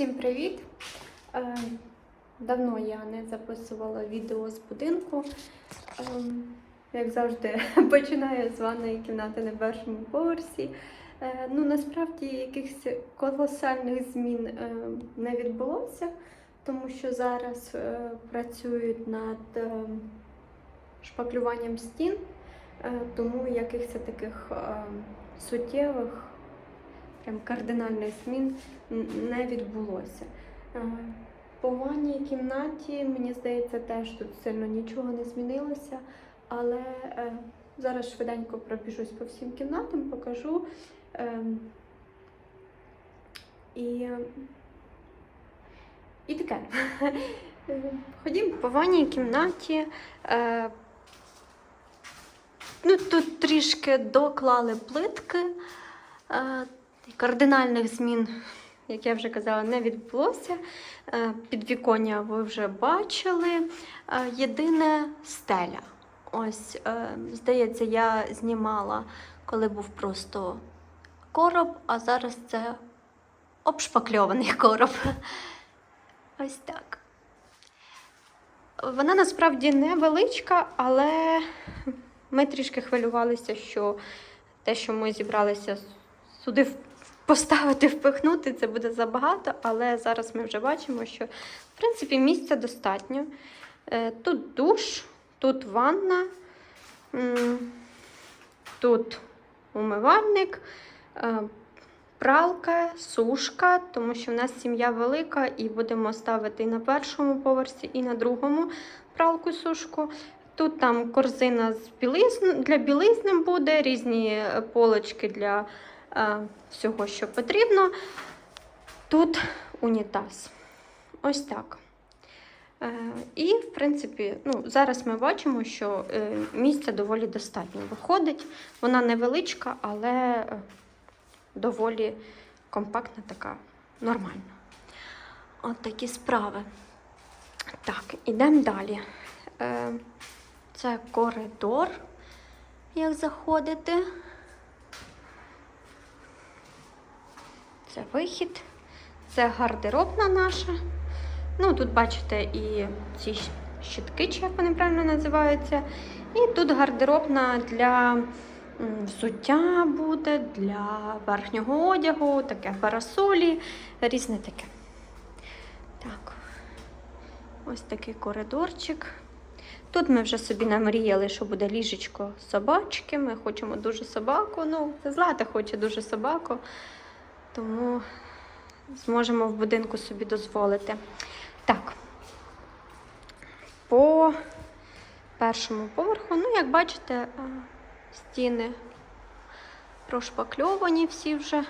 Всім привіт! Е, Давно я не записувала відео з будинку. Ем, Як завжди, починаю з ванної кімнати на першому поверсі. Е, Ну, насправді якихось колосальних змін е, не відбулося, тому що зараз е, працюють над е, шпаклюванням стін, е, тому якихось таких е, суттєвих, прям кардинальних змін не відбулося. Е, По ванній кімнаті, мені здається, теж тут сильно нічого не змінилося, але е, зараз швиденько пробіжусь по всім кімнатам, покажу. Ем, і, і таке. Е, Ходім по ванній кімнаті. Е, ну, тут трішки доклали плитки. Кардинальних змін, як я вже казала, не відбулося. Е, Підвіконня ви вже бачили. Е, Єдине стеля. Ось, е, здається, я знімала, коли був просто короб, а зараз це обшпакльований короб. Ось так. Вона насправді невеличка, але ми трішки хвилювалися, що те, що ми зібралися сюди поставити, впихнути, це буде забагато, але зараз ми вже бачимо, що в принципі місця достатньо. Е, Тут душ, тут ванна, тут умивальник, е, пралка, сушка, тому що в нас сім'я велика і будемо ставити і на першому поверсі, і на другому пралку сушку. Тут там корзина для білизни буде, різні е, полочки для всього, що потрібно. Тут унітаз. Ось так. Е, і, в принципі, ну, зараз ми бачимо, що е, місця доволі достатньо виходить. Вона невеличка, але е, доволі компактна, така нормальна. От такі справи. Так, ідемо далі. Е, це коридор, як заходити. Це вихід, це гардеробна наша. Ну, тут бачите і ці щ- щітки, чи як вони правильно називаються. І тут гардеробна для взуття буде, для верхнього одягу, таке парасолі, різне таке. Так, ось такий коридорчик. Тут ми вже собі намріяли, що буде ліжечко собачки. Ми хочемо дуже собаку. Ну, це Злата хоче дуже собаку, тому зможемо в будинку собі дозволити. Так. По першому поверху, ну, як бачите, е, стіни прошпакльовані всі вже.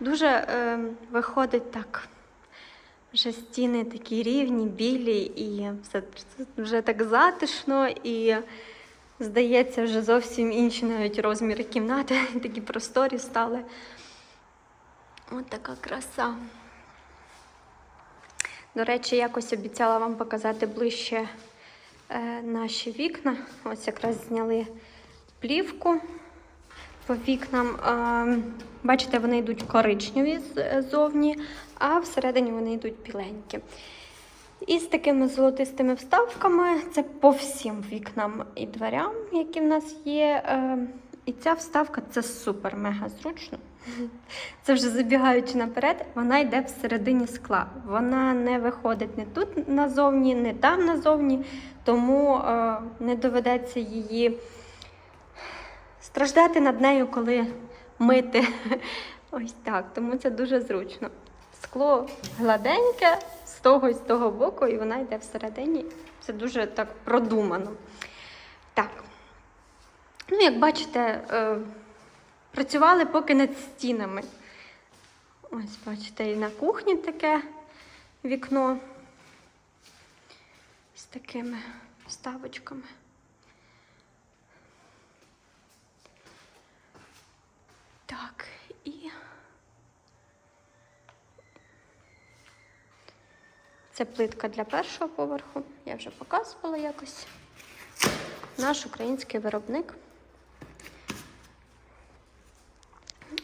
Дуже е, виходить так. Вже стіни такі рівні, білі, і все вже так затишно, і здається, вже зовсім інші навіть розміри кімнати, такі просторі стали. Ось така краса. До речі, якось обіцяла вам показати ближче е, наші вікна. Ось якраз зняли плівку по вікнам. Е, бачите, вони йдуть коричневі ззовні, а всередині вони йдуть біленькі. І з такими золотистими вставками це по всім вікнам і дверям, які в нас є. Е, і ця вставка це супер мега зручно. Це вже забігаючи наперед, вона йде всередині скла. Вона не виходить не тут назовні, не там назовні, тому е, не доведеться її страждати над нею, коли мити. Ось так. Тому це дуже зручно. Скло гладеньке з того і з того боку, і вона йде всередині. Це дуже так продумано. Так. Ну, як бачите, е, працювали поки над стінами. Ось, бачите, і на кухні таке вікно з такими вставочками. Так, і це плитка для першого поверху. Я вже показувала якось. Наш український виробник.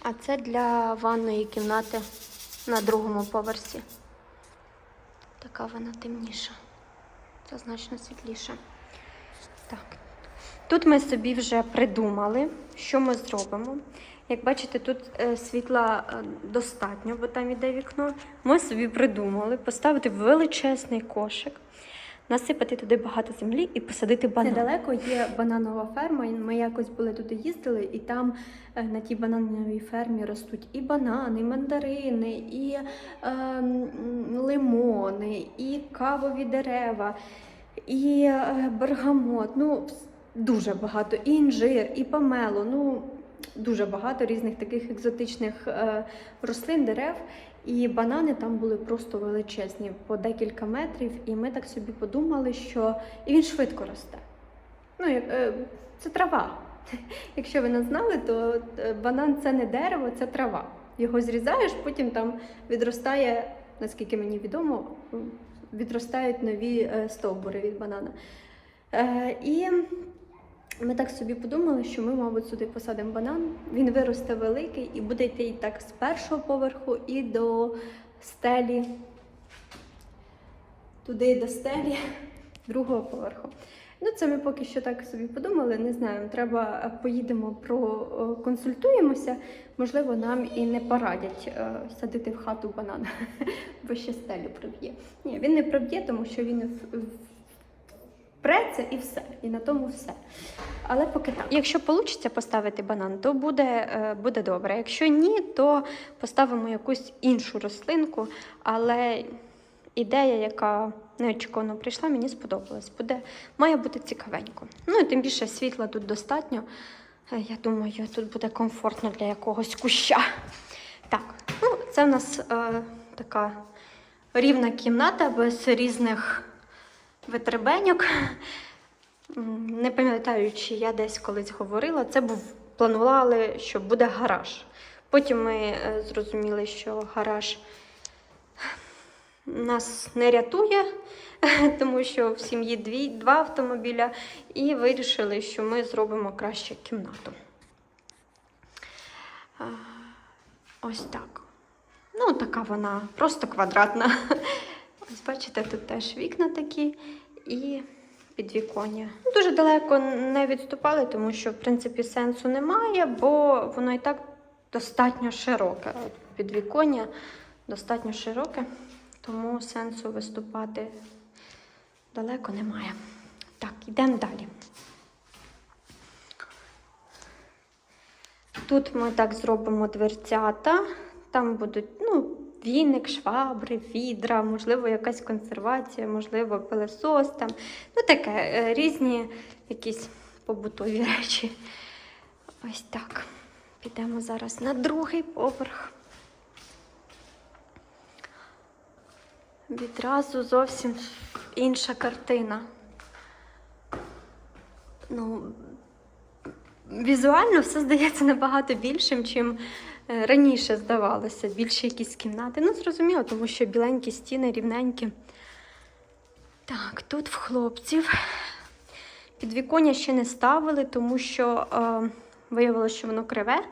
А це для ванної кімнати на другому поверсі. Така вона темніша. Це значно світліша. Так. Тут ми собі вже придумали, що ми зробимо. Як бачите, тут е, світла е, достатньо, бо там іде вікно. Ми собі придумали поставити величезний кошик, насипати туди багато землі і посадити банан. Недалеко є бананова ферма. Ми якось були туди їздили, і там е, на тій банановій фермі ростуть і банани, і мандарини, і е, лимони, і кавові дерева, і е, бергамот. Ну, дуже багато. І інжир, і помело. Ну, дуже багато різних таких екзотичних е, рослин, дерев. І банани там були просто величезні, по декілька метрів. І ми так собі подумали, що і він швидко росте. Ну, е, це трава. Якщо ви не знали, то е, банан це не дерево, це трава. Його зрізаєш, потім там відростає, наскільки мені відомо, відростають нові е, стовбури від банана. І ми так собі подумали, що ми, мабуть, сюди посадимо банан. Він виросте великий і буде йти так з першого поверху і до стелі. Туди до стелі другого поверху. Ну, це ми поки що так собі подумали. Не знаю, треба е, поїдемо, проконсультуємося. Можливо, нам і не порадять е, садити в хату банан, бо ще стелю проб'є. Ні, він не проб'є, тому що він в- преться і все. І на тому все. Але поки так. Якщо вийде поставити банан, то буде, е, буде добре. Якщо ні, то поставимо якусь іншу рослинку. Але ідея, яка неочікувано прийшла, мені сподобалась. Буде, має бути цікавенько. Ну і тим більше світла тут достатньо. Е, Я думаю, тут буде комфортно для якогось куща. Так, ну це в нас е, така рівна кімната без різних витребеньок. Не пам'ятаю, чи я десь колись говорила, це був планували, що буде гараж. Потім ми е, зрозуміли, що гараж нас не рятує, тому що в сім'ї дві, два автомобіля, і вирішили, що ми зробимо краще кімнату. Ось так. Ну, така вона просто квадратна. Ось бачите, тут теж вікна такі і підвіконня. Ну, Дуже далеко не відступали, тому що, в принципі, сенсу немає, бо воно і так достатньо широке. Підвіконня достатньо широке, тому сенсу виступати далеко немає. Так, йдемо далі. Тут ми так зробимо дверцята. Там будуть ну, віник, швабри, відра, можливо, якась консервація, можливо, пилесос там. Ну, таке, е, різні якісь побутові речі. Ось так. Підемо зараз на другий поверх. Відразу зовсім інша картина. Ну, візуально все здається набагато більшим, чим раніше здавалося. Більше якісь кімнати. Ну, зрозуміло, тому що біленькі стіни рівненькі. Так, тут в хлопців. Підвіконня ще не ставили, тому що е, виявилося, що воно криве.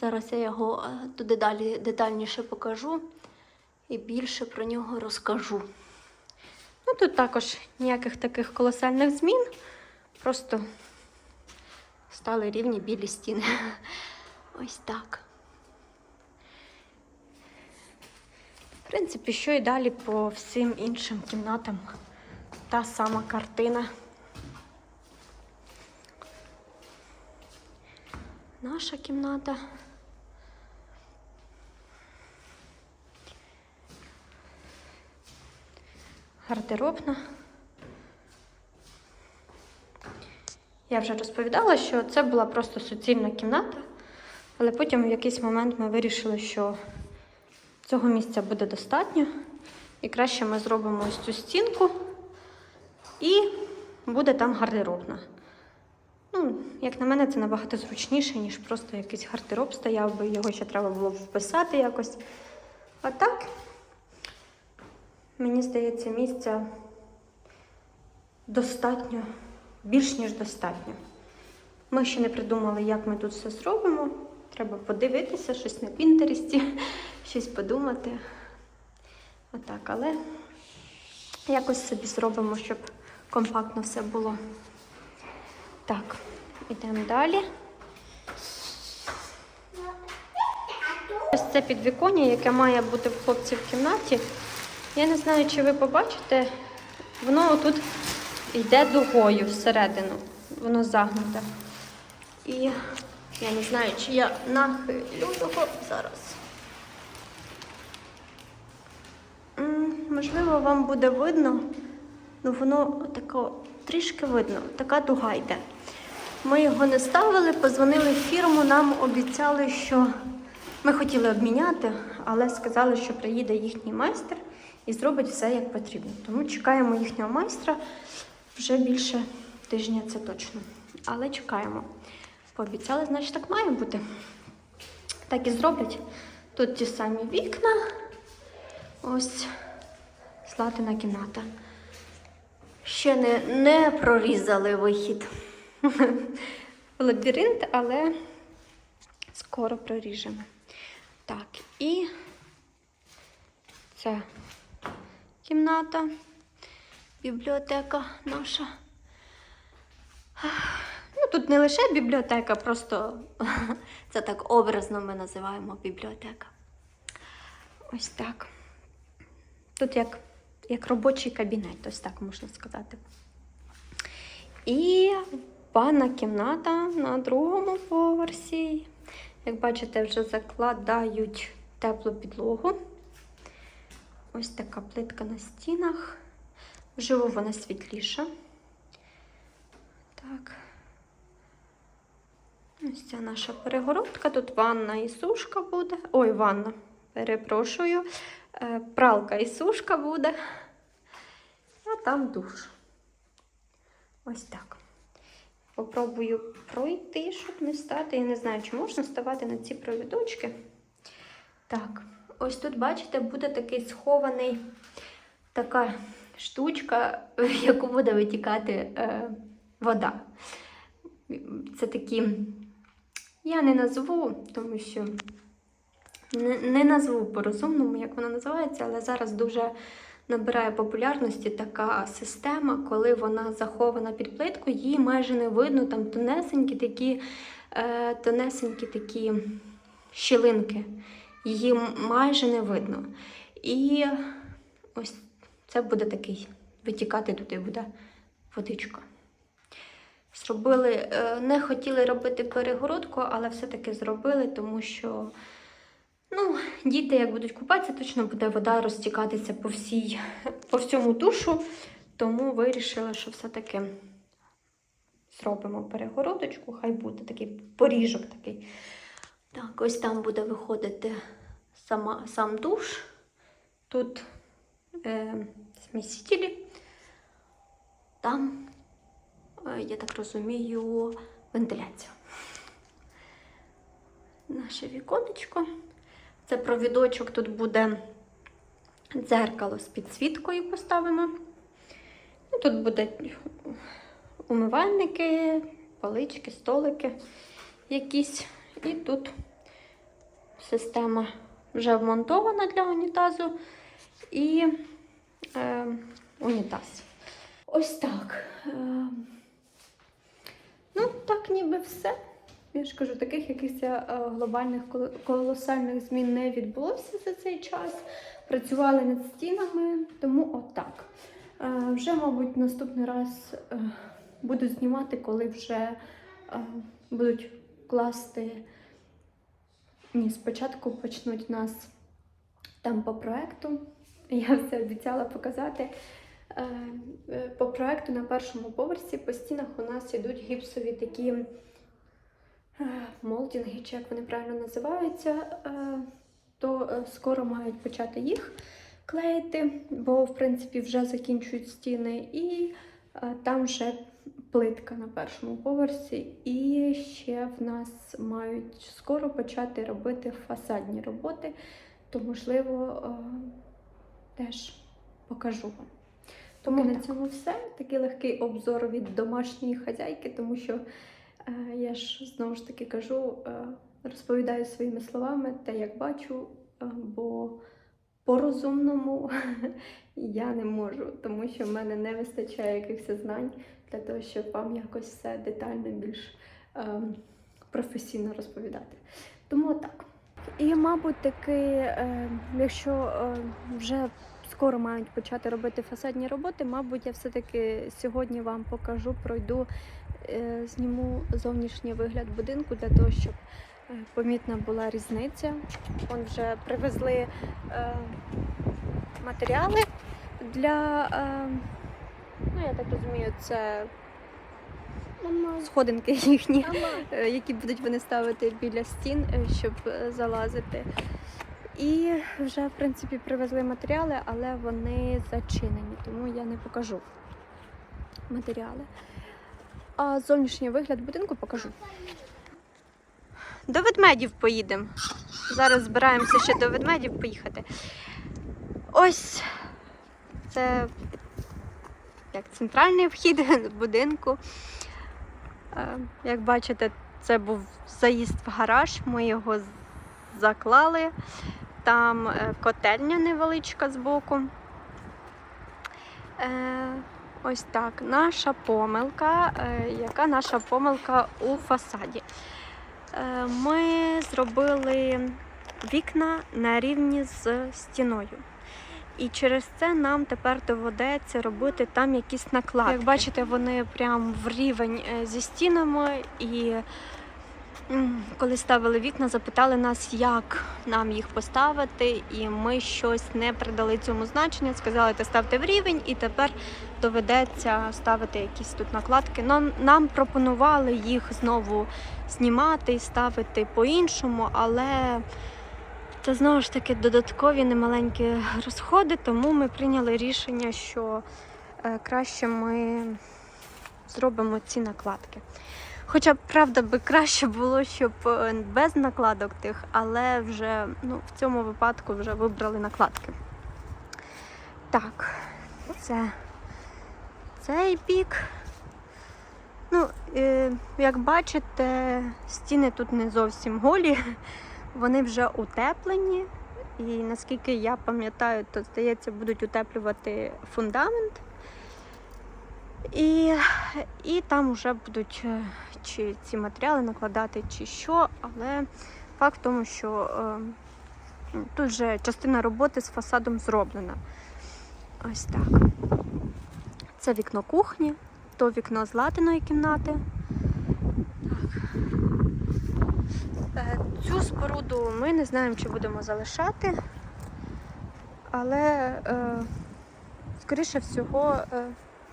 Зараз я його е, туди далі детальніше покажу і більше про нього розкажу. Ну, тут також ніяких таких колосальних змін. Просто стали рівні білі стіни. Ось так. Принципі, що і далі по всім іншим кімнатам та сама картина. Наша кімната. Гардеробна. Я вже розповідала, що це була просто суцільна кімната, але потім в якийсь момент ми вирішили, що цього місця буде достатньо. І краще ми зробимо ось цю стінку, і буде там гардеробна. Ну, як на мене, це набагато зручніше, ніж просто якийсь гардероб стояв би, його ще треба було б вписати якось. А так, мені здається, місця достатньо, більш ніж достатньо. Ми ще не придумали, як ми тут все зробимо. Треба подивитися щось на Пінтересті, щось подумати. Отак, але якось собі зробимо, щоб компактно все було. Так, йдемо далі. Ось це підвіконня, яке має бути в хлопців в кімнаті. Я не знаю, чи ви побачите, воно тут йде дугою всередину. Воно загнуте. І я не знаю, чи я нахилю його зараз. Можливо, вам буде видно, ну воно тако трішки видно, така дуга йде. Ми його не ставили, позвонили в фірму, нам обіцяли, що ми хотіли обміняти, але сказали, що приїде їхній майстер і зробить все як потрібно. Тому чекаємо їхнього майстра вже більше тижня, це точно. Але чекаємо. Пообіцяли, значить, так має бути. Так і зроблять. Тут ті самі вікна. Ось Златина кімната. Ще не, не прорізали вихід в лабіринт, але скоро проріжемо. Так, і це кімната, бібліотека наша. Ну, тут не лише бібліотека, просто це так образно ми називаємо бібліотека. Ось так. Тут як, як робочий кабінет, ось так можна сказати. І ванна кімната на другому поверсі. Як бачите, вже закладають теплу підлогу. Ось така плитка на стінах. Вживу вона світліша. Так. Ось ця наша перегородка. Тут ванна і сушка буде. Ой, ванна. Перепрошую. Е, Пралка і сушка буде. А там душ. Ось так. Попробую пройти, щоб не стати. Я не знаю, чи можна ставати на ці провідочки. Так, ось тут, бачите, буде такий схований така штучка, в яку буде витікати е, вода. Це такі, я не назву, тому що не, назву по-розумному, як вона називається, але зараз дуже набирає популярності така система, коли вона захована під плиткою, її майже не видно, там тонесенькі такі, е, тонесенькі такі щілинки. Її майже не видно. І ось це буде такий, витікати туди буде водичка. Зробили, е, не хотіли робити перегородку, але все-таки зробили, тому що ну, діти, як будуть купатися, точно буде вода розтікатися по, всій, по всьому душу. Тому вирішили, що все-таки зробимо перегородочку, хай буде такий поріжок такий. Так, ось там буде виходити сама, сам душ. Тут е, смісителі. Там, е, я так розумію, вентиляція. Наше віконечко. Це провідочок, тут буде дзеркало з підсвіткою поставимо. Тут буде умивальники, палички, столики якісь. І тут система вже вмонтована для унітазу і е, унітаз. Ось так. Е, ну, так ніби все. Я ж кажу, таких якихось е, глобальних колосальних змін не відбулося за цей час. Працювали над стінами, тому отак. Е, Вже, мабуть, наступний раз е, буду знімати, коли вже будуть класти. Ні, спочатку почнуть нас там по проекту. Я все обіцяла показати. По проекту на першому поверсі по стінах у нас йдуть гіпсові такі молдінги, чи як вони правильно називаються, е, то е, скоро мають почати їх клеїти, бо в принципі вже закінчують стіни, і е, там вже плитка на першому поверсі. І ще в нас мають скоро почати робити фасадні роботи, то можливо теж покажу вам. Тому на цьому все. Такий легкий обзор від домашньої хазяйки, тому що я ж знову ж таки кажу, е, розповідаю своїми словами те, як бачу, е, бо по-розумному я не можу, тому що в мене не вистачає якихось знань для того, щоб вам якось все детально більш професійно розповідати. Тому так. І, мабуть, таки, е, якщо е, вже скоро мають почати робити фасадні роботи, мабуть, я все-таки сьогодні вам покажу, пройду, е, зніму зовнішній вигляд будинку для того, щоб е, помітна була різниця. Вон вже привезли е, матеріали для, е, ну я так розумію, це сходинки їхні е, які будуть вони ставити біля стін, е, щоб е, залазити. І вже, в принципі, привезли матеріали, але вони зачинені, тому я не покажу матеріали. А зовнішній вигляд будинку покажу. До ведмедів поїдемо. Зараз збираємося ще до ведмедів поїхати. Ось це як центральний вхід будинку. Е, Як бачите, це був заїзд в гараж, ми його заклали. Там е, котельня невеличка збоку. Ось так. Наша помилка. Е, Яка наша помилка у фасаді? Е, Ми зробили вікна на рівні з стіною. І через це нам тепер доведеться робити там якісь накладки. Як бачите, вони прям в рівень е, зі стінами. І коли ставили вікна, запитали нас, як нам їх поставити, і ми щось не придали цьому значення. Сказали, ти ставте в рівень, і тепер доведеться ставити якісь тут накладки. Нам, нам пропонували їх знову знімати і ставити по-іншому, але це знову ж таки додаткові немаленькі розходи, тому ми прийняли рішення, що е, краще ми зробимо ці накладки. Хоча, правда, би краще було, щоб е, без накладок тих, але вже ну, в цьому випадку вже вибрали накладки. Так, це цей бік. Ну, е, як бачите, стіни тут не зовсім голі. Вони вже утеплені, і наскільки я пам'ятаю, то здається, будуть утеплювати фундамент. І, і там вже будуть е, чи ці матеріали накладати, чи що, але факт в тому, що е, тут вже частина роботи з фасадом зроблена. Ось так. Це вікно кухні, то вікно з латиної кімнати. Е, Цю споруду ми не знаємо, чи будемо залишати, але е, скоріше всього, е,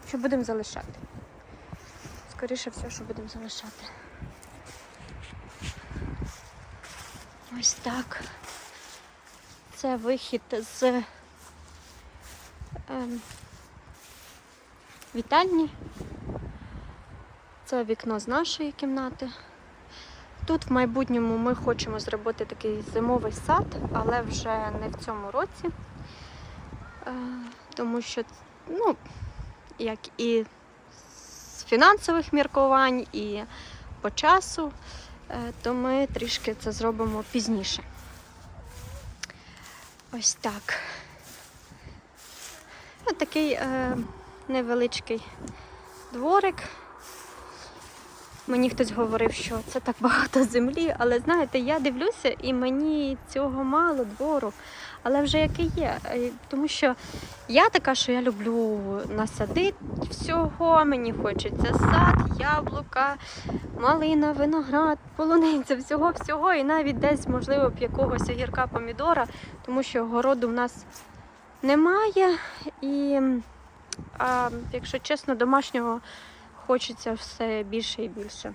що будемо залишати. Скоріше всього, що будемо залишати. Ось так. Це вихід з е, вітальні. Це вікно з нашої кімнати. Тут в майбутньому ми хочемо зробити такий зимовий сад, але вже не в цьому році. Е, Тому що, ну, як і з фінансових міркувань, і по часу, е, то ми трішки це зробимо пізніше. Ось так. Ось такий е, невеличкий дворик. Мені хтось говорив, що це так багато землі, але знаєте, я дивлюся і мені цього мало двору, але вже який є. Е, Тому що я така, що я люблю насадити всього, мені хочеться сад, яблука, малина, виноград, полуниця, всього-всього, і навіть десь, можливо, б якогось огірка помідора, тому що городу в нас немає. І, а, якщо чесно, домашнього хочеться все більше і більше.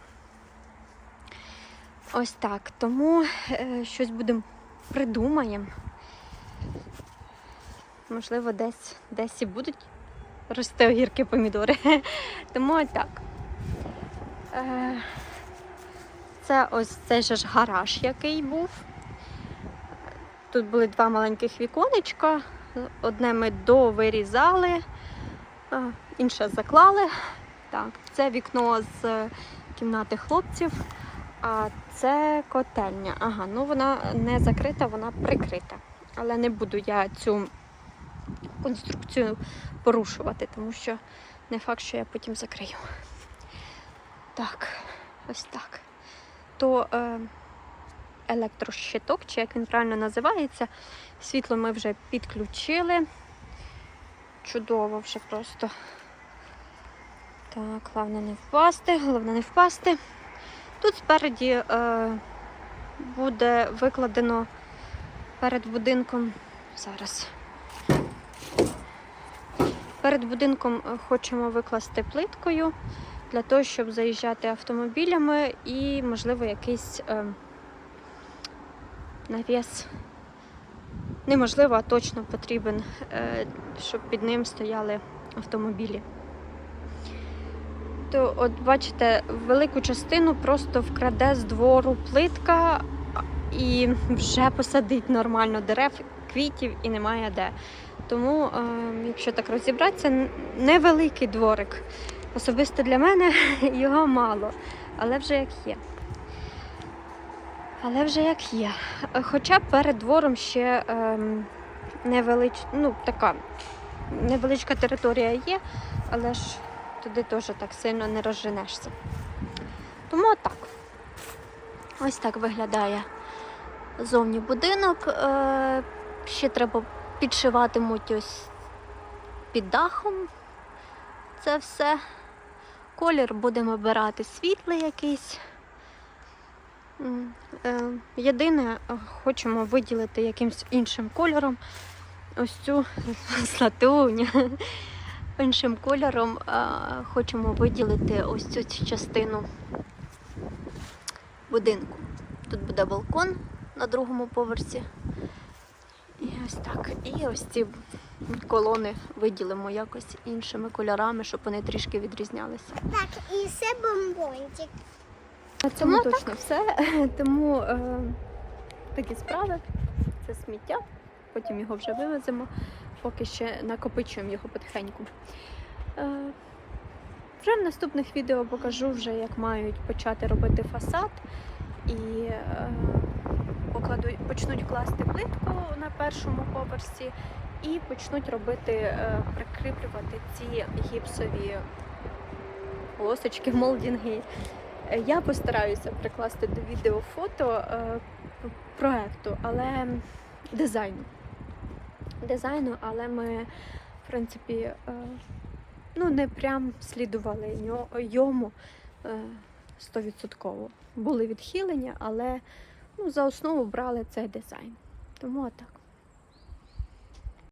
Ось так. Тому е, щось будемо придумаємо. Можливо, десь, десь і будуть рости огірки помідори. Тому так. Е, це ось цей же ж гараж, який був. Тут були два маленьких віконечка. Одне ми довирізали, інше заклали. Так, це вікно з кімнати хлопців, А це котельня. Ага, ну вона не закрита, вона прикрита. Але не буду я цю конструкцію порушувати, тому що не факт, що я потім закрию. Так, ось так. То е, електрощиток, чи як він правильно називається, світло ми вже підключили. Чудово вже просто. Так, головне не впасти, головне не впасти. Тут спереді е, буде викладено перед будинком. Зараз. Перед будинком е, хочемо викласти плиткою для того, щоб заїжджати автомобілями і, можливо, якийсь е, навіс. Неможливо, а точно потрібен, е, щоб під ним стояли автомобілі. То, от бачите, велику частину просто вкраде з двору плитка і вже посадить нормально дерев, квітів і немає де. Тому, е, якщо так розібратися, невеликий дворик. Особисто для мене його мало, але вже як є. Але вже як є. Хоча перед двором ще ем, невелич... ну, така невеличка територія є, але ж туди теж так сильно не розженешся. Тому отак. Ось так виглядає зовні будинок. Е, ще треба підшиватимуть ось під дахом це все. Колір будемо обирати світлий якийсь. Е, Єдине, хочемо виділити якимось іншим кольором ось цю слатуню. Іншим кольором е, хочемо виділити ось цю частину будинку. Тут буде балкон на другому поверсі. Ось так. І ось ці колони виділимо якось іншими кольорами, щоб вони трішки відрізнялися. Так, і це бомбончик. На цьому точно все. Тому е, такі справи. Це сміття. Потім його вже вивеземо, поки ще накопичуємо його потихеньку. Е, вже в наступних відео покажу, вже, як мають почати робити фасад. І е, покладу, почнуть класти плитку на першому поверсі і почнуть робити, е, прикріплювати ці гіпсові полосочки, молдінги. Е, Я постараюся прикласти до відео фото е, проекту, але дизайну. Дизайну, але ми, в принципі, ну, не прям слідували йому 100%. Були відхилення, але ну, за основу брали цей дизайн. Тому отак.